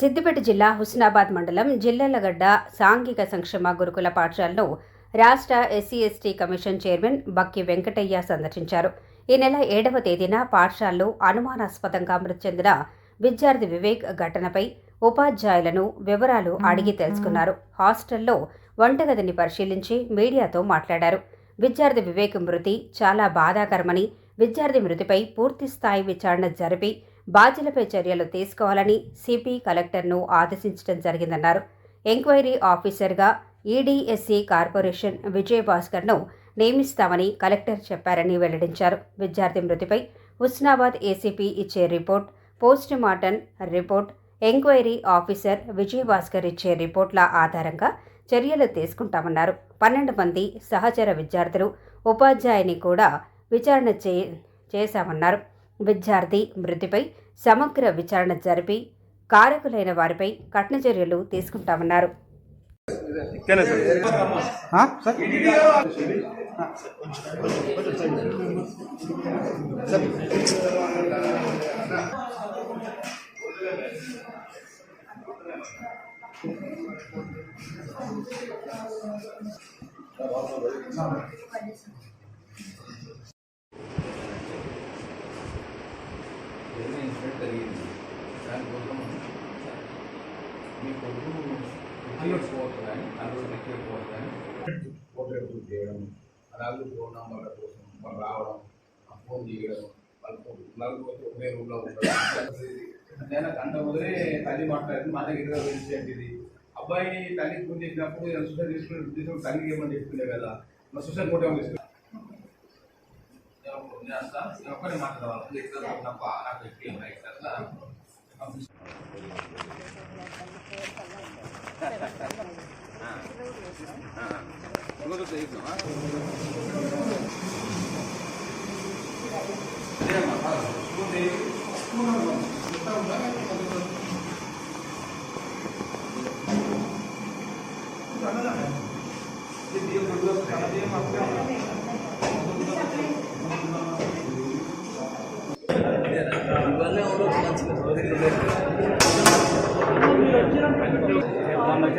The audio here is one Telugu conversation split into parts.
సిద్దిపేట జిల్లా హుస్నాబాద్ మండలం జిల్లెలగడ్డ సాంఘిక సంక్షేమ గురుకుల పాఠశాలను రాష్ట్ర SC ST commission chairman Bakki Venkataiah సందర్శించారు. ఈ నెల ఏడవ తేదీన పాఠశాలలో అనుమానాస్పదంగా మృతి చెందిన విద్యార్థి వివేక్ ఘటనపై ఉపాధ్యాయులను వివరాలు అడిగి తెలుసుకున్నారు. హాస్టల్లో వంటగదిని పరిశీలించి మీడియాతో మాట్లాడారు. విద్యార్థి వివేక్ మృతి చాలా బాధాకరమని విద్యార్థి మృతిపై పూర్తి స్థాయి విచారణ జరిపి బాధ్యులపై చర్యలు తీసుకోవాలని సిపి కలెక్టర్ను ఆదేశించడం జరిగిందన్నారు. ఎంక్వైరీ ఆఫీసర్గా ఈడీఎస్సీ కార్పొరేషన్ విజయభాస్కర్ను నియమిస్తామని కలెక్టర్ చెప్పారని వెల్లడించారు. విద్యార్థి మృతిపై హుస్నాబాద్ ఏసీపీ ఇచ్చే report post mortem report enquiry officer Vijayabhaskar ఇచ్చే రిపోర్ట్ల ఆధారంగా చర్యలు తీసుకుంటామన్నారు. పన్నెండు మంది సహచర విద్యార్థులు ఉపాధ్యాయుని కూడా విచారణ చే చేశామన్నారు. విద్యార్థి మృతిపై సమగ్ర విచారణ జరిపి కారకులైన వారిపై కఠిన చర్యలు తీసుకుంటామన్నారు. సార్. జరిగింది. దానికోసం మీ కొడుకు ఉద్యోగపోవచ్చు కానీ అందులో నెక్కిపోవచ్చు కానీ ఫోటోగ్రఫీ చేయడం అలాగే ఫోన్ నంబర్ల కోసం వాళ్ళు రావడం ఆ ఫోన్ చేయడం వాళ్ళకు నలుగురు ఒకే రూమ్లో ఉండడం నేను గంట మొదలే తల్లి మాట్లాడింది మా దగ్గర ఇన్సిడెంట్ ఇది. అబ్బాయి తల్లి ఫోన్ చేసినప్పుడు నేను సూసైడ్ తీసుకుని ఉద్దేశం తల్లికి ఏమని చెప్తుండే కదా? మా సూసైడ్ ఫోటో తీసుకుని నేను ఒక్కడే మాట్లాడవాలి ఎగ్జామ్ నాకు నాకు ఎక్కువ రైట్ అట్లా మరి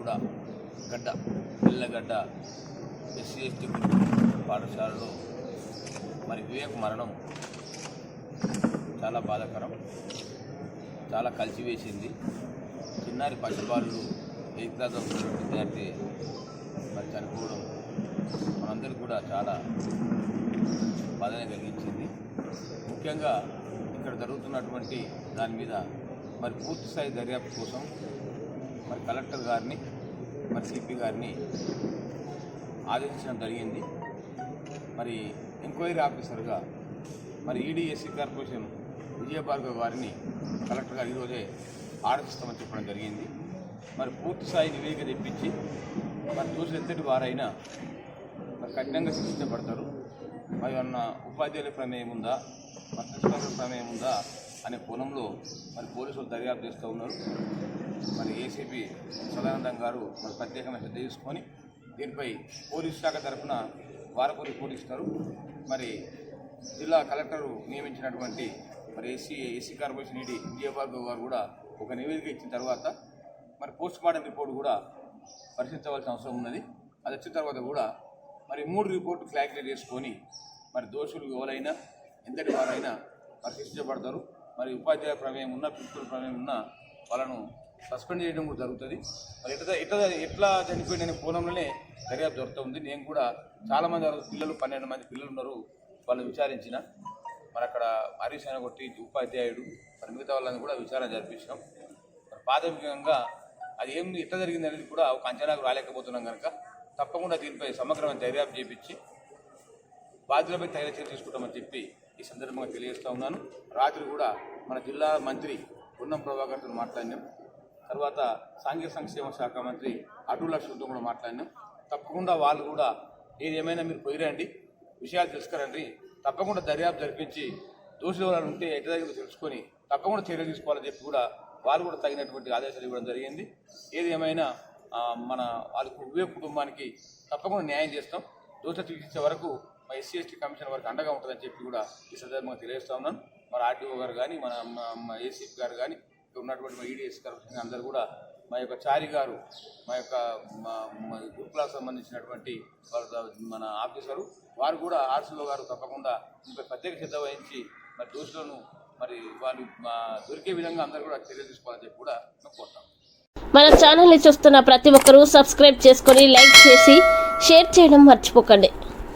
కూడా గడ్డ పిల్లగడ్డ ఎస్సీ ఎస్టీ పాఠశాలలో మరి వివేక్ మరణం చాలా బాధాకరం. చాలా కలిసివేసింది చిన్నారి పసిబాలు ఎయిత్ క్లాస్ చదువుతున్న విద్యార్థి మరి చనిపోవడం మనందరికీ కూడా చాలా బాధనే కలిగించింది. ముఖ్యంగా ఇక్కడ జరుగుతున్నటువంటి దాని మీద మరి పూర్తి స్థాయి దర్యాప్తు కోసం మరి కలెక్టర్ గారిని మరి సిపి గారిని ఆదేశించడం జరిగింది. మరి ఎంక్వైరీ ఆఫీసర్గా మరి ఈడీఎస్సీ కార్పొరేషన్ విజయభార్గవ్ గారిని కలెక్టర్ గారు ఈరోజే ఆదేశిస్తామని చెప్పడం జరిగింది. మరి పూర్తి స్థాయి నివేదిక తెప్పించి మరి చూసిన ఎంతటి వారైనా మరి కఠినంగా శిక్షించబడతారు. మరి అన్న ఉపాధ్యాయుల ప్రమేయం ఉందా? మరి ప్రమేయం ఉందా? అనే కోణంలో మరి పోలీసులు దర్యాప్తు చేస్తూ ఉన్నారు. మరి ఏసీపీ సదానందం గారు మరి ప్రత్యేకమైన శ్రద్ధ తీసుకొని దీనిపై పోలీస్ శాఖ తరఫున వారకు రిపోర్ట్ ఇస్తారు. మరి జిల్లా కలెక్టరు నియమించినటువంటి మరి AC AC corporation ED Vijayababu garu కూడా ఒక నివేదిక ఇచ్చిన తర్వాత మరి పోస్ట్ మార్టం రిపోర్ట్ కూడా పరిశీలించవలసిన అవసరం ఉన్నది. అది వచ్చిన తర్వాత కూడా మరి మూడు రిపోర్టు క్లారిఫై చేసుకొని మరి దోషులు ఎవరైనా ఎంతటి వారైనా మరి శిక్షించబడతారు. మరి ఉపాధ్యాయ ప్రమేయం ఉన్న ప్రిన్సిపల్ ప్రమేయం ఉన్న వాళ్ళను సస్పెండ్ చేయడం కూడా జరుగుతుంది. మరి ఎట్లా ఎట్లా ఎట్లా చనిపోయిన కోణంలోనే దర్యాప్తు జరుగుతుంది నేను కూడా చాలామంది పిల్లలు పన్నెండు మంది పిల్లలు ఉన్నారు. వాళ్ళని విచారించిన. మరి అక్కడ హరీష్ కొట్టి ఉపాధ్యాయుడు. మరి మిగతా వాళ్ళని కూడా విచారణ జరిపించాం మరి ప్రాథమికంగా అది ఏం ఎట్లా జరిగింది అనేది కూడా ఒక అంచనాకు రాలేకపోతున్నాం కనుక తప్పకుండా దీనిపై సమగ్రమైన దర్యాప్తు చేపించి బాధ్యులపై తగిన చర్య తీసుకుంటామని చెప్పి ఈ సందర్భంగా తెలియజేస్తూ ఉన్నాను. రాత్రి కూడా మన జిల్లా మంత్రి పొన్నం ప్రభాకర్తో మాట్లాడినాం. తర్వాత సాంఘిక సంక్షేమ శాఖ మంత్రి అటు లక్ష్మణ్తో కూడా మాట్లాడినాం. తప్పకుండా వాళ్ళు కూడా ఏది ఏమైనా మీరు పోయిరండి విషయాలు తెలుసుకురండి. తప్పకుండా దర్యాప్తు జరిపించి దోషులు ఎవరైనా ఉంటే ఎటు దగ్గర తెలుసుకొని తప్పకుండా చర్యలు తీసుకోవాలని చెప్పి కూడా వాళ్ళు కూడా తగినటువంటి ఆదేశాలు ఇవ్వడం జరిగింది. ఏది ఏమైనా మన వాళ్ళకు ఉభయ కుటుంబానికి తప్పకుండా న్యాయం చేస్తాం. దోష చూపించే వరకు మా ఎస్సీ ఎస్టీ కమిషన్ వరకు అండగా ఉంటుందని చెప్పి కూడా ఈ సందర్భంగా తెలియజేస్తా ఉన్నాను మరి ఆర్డీఓ గారు కానీ మన ఏసీపీ గారు కానీ ఉన్నటువంటి మా ఈడీఎస్ కరప్షన్ అందరూ కూడా మా యొక్క చారి గారు మా యొక్క మా గ్రూప్లకు సంబంధించినటువంటి వాళ్ళ మన ఆఫీసరు వారు కూడా ఆర్సీఓ గారు తప్పకుండా ఇంకా ప్రత్యేక శ్రద్ధ వహించి మరి దోషులను మరి వాళ్ళు దొరికే విధంగా అందరూ కూడా చర్యలు తీసుకోవాలని చెప్పి కూడా మేము కోరుతాం. మన ఛానల్ని చూస్తున్న ప్రతి ఒక్కరూ సబ్స్క్రైబ్ చేసుకొని లైక్ చేసి షేర్ చేయడం మర్చిపోకండి.